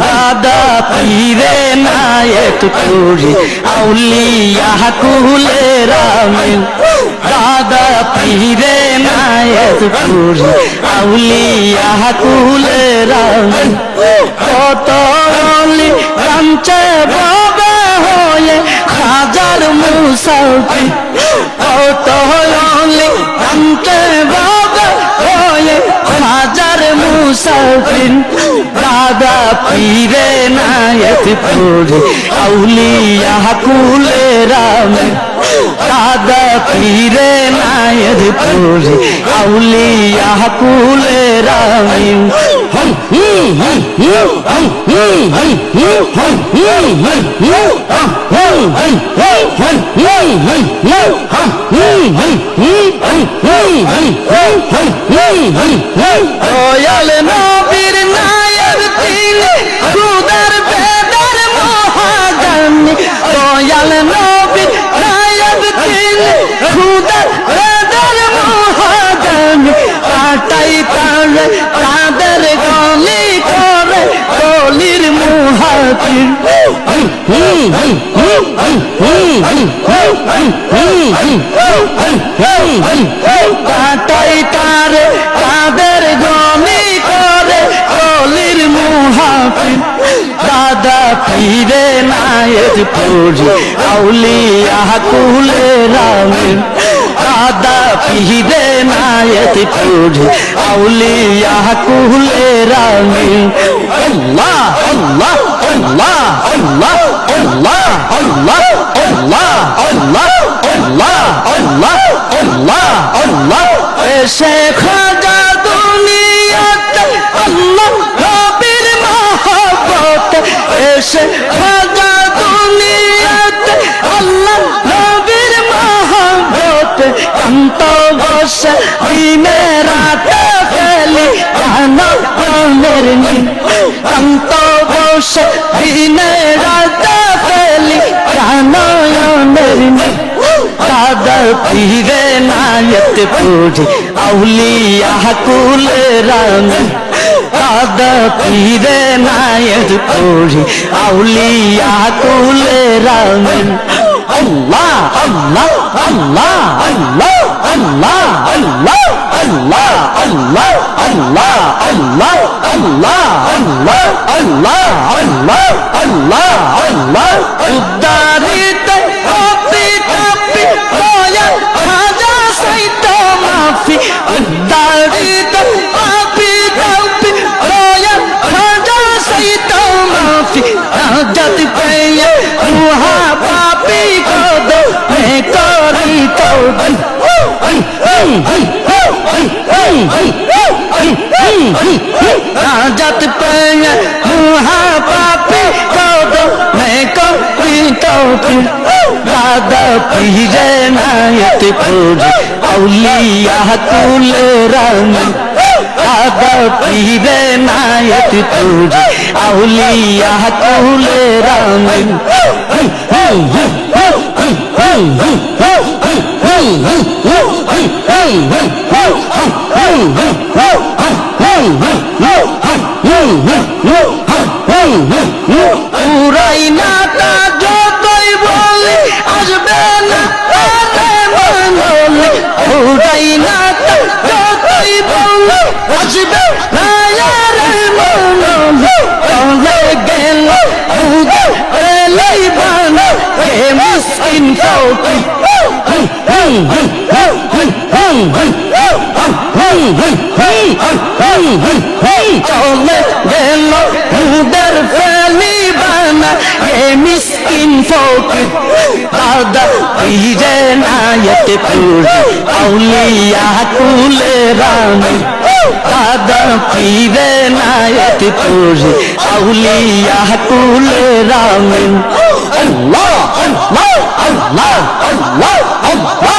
দাদা পীরে নায়ক করি আউলিয়া কুলে রামিন দাদা পীরে নায়ক করি আউলিয়া কুলে রামিন কত অলি কাঞ্চে বাবা হয়ে হাজার মুসাফি কত অলি কাঞ্চে বাবা হয়ে মুসাফির দাদা পীরে নায়ক পড়ে আউলিয়া কুলে রাম দাদা পীরে নায়ের পুরি আউলিয়া কুলে রামি রয়াল নবীর নায়ের তিলে সুদার বেদার মহাজানি রয়াল খুদার বেদার মহাজানি কাটাই তার তাদের গলি করে গলির মুহাজির কাটাই তারে পীরে নায়ের পড়ি আউলিয়া কুলে রামের দাদা পীরে নায়ের পড়ি আউলিয়া কুলে রামের আল্লাহ আল্লাহ আল্লাহ আল্লাহ আল্লাহ আল্লাহ আল্লাহ আল্লাহ আল্লাহ আল্লাহ আল্লাহ আল্লাহ এসে شهری میرا تفلی جانا مرنی کم تو وہ شہری میرا تفلی جانا مرنی দাদা পীরে নায়ক পুরি আউলিয়া কুল রানী দাদা পীরে নায়ক পুরি আউলিয়া কুল রানী আল্লাহ আল্লাহ আল্লাহ আল্লাহ আল্লাহ আল্লাহ আল্লাহ আল্লাহ আল্লাহ আল্লাহ আল্লাহ আল্লাহ আল্লাহ আল্লাহ আল্লাহ আল্লাহ উদ্দারিত কপি কপি খাজা সাইত মাফি উদ্দারিত राजत पाया मुहा पापी तो दो मैं को पीतो पी दादा पी जनायत पूरी औलिया तुल राम दादा पी जनायत पूरी औलिया तुल राम हूं हूं हूं हूं हूं हूं हूं রাম পুরাই নাটা যতই বলি আসবে না মনলি পুরাই নাটা যতই বলি আসবে না, আরে মনলি চলে গেল উদে এলাই বানা হে মুসকিন ফৌকি চলে গেল উদের ফেলি বানা হে মিসকিন ফৌকি দাদা পীরে নায়ত পুরি আউলিয়া কুলে রানী দাদা পীরে নায়ত পুরি আউলিয়া কুলে রানী আল্লাহ আল্লাহ আল্লাহ আল্লাহ আল্লাহ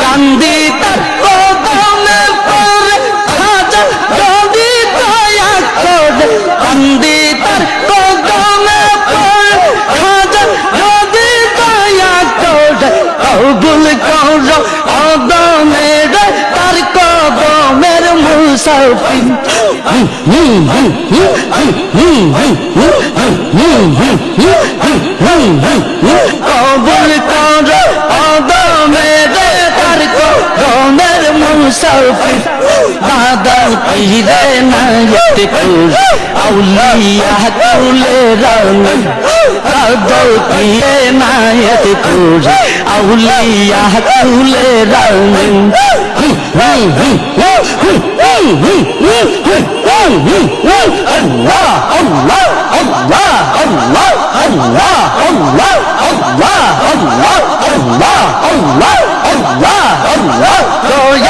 কান্দি সাহেব কবুল কর আদমে দে তার কো রোনে মুসাফির দাদা পীরে নায়ত কুল আউলিয়া কুলে রং দাদা পীরে নায়ত কুল আউলিয়া কুলে রং আল্লাহ আল্লাহ আল্লাহ আল্লাহ আল্লাহ আল্লাহ আল্লাহ আল্লাহ আল্লাহ আল্লাহ আল্লাহ আল্লাহ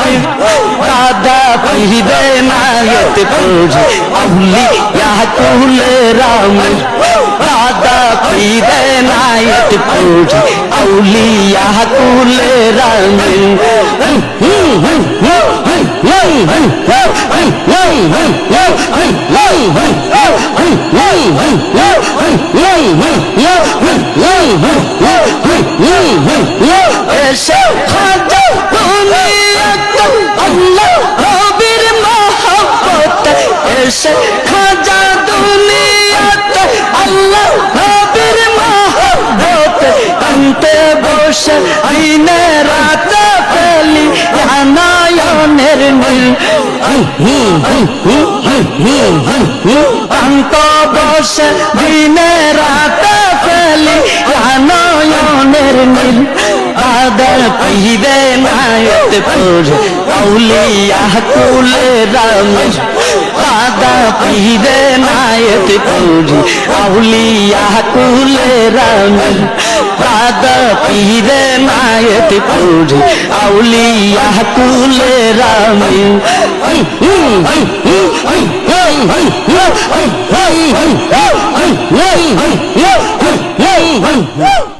पे दादा पीवे नायत पूजे अहुली या कुल राम दादा पीवे नायत पूजे अहुली या कुल राम ऐसे বসে দিনে রাতে পেলি নয়নের নীল কান্ত বসে দিনে রাতে পেলি নয়নের নীল আদর পিবে নায়ত পুর আউলিয়া কুলে রামেশ দাদা পিবে নায়ত পুর আউলিয়া কুলে রামেশ দাদা পিবে নায়ত পুর আউলিয়া কুলে রামেশ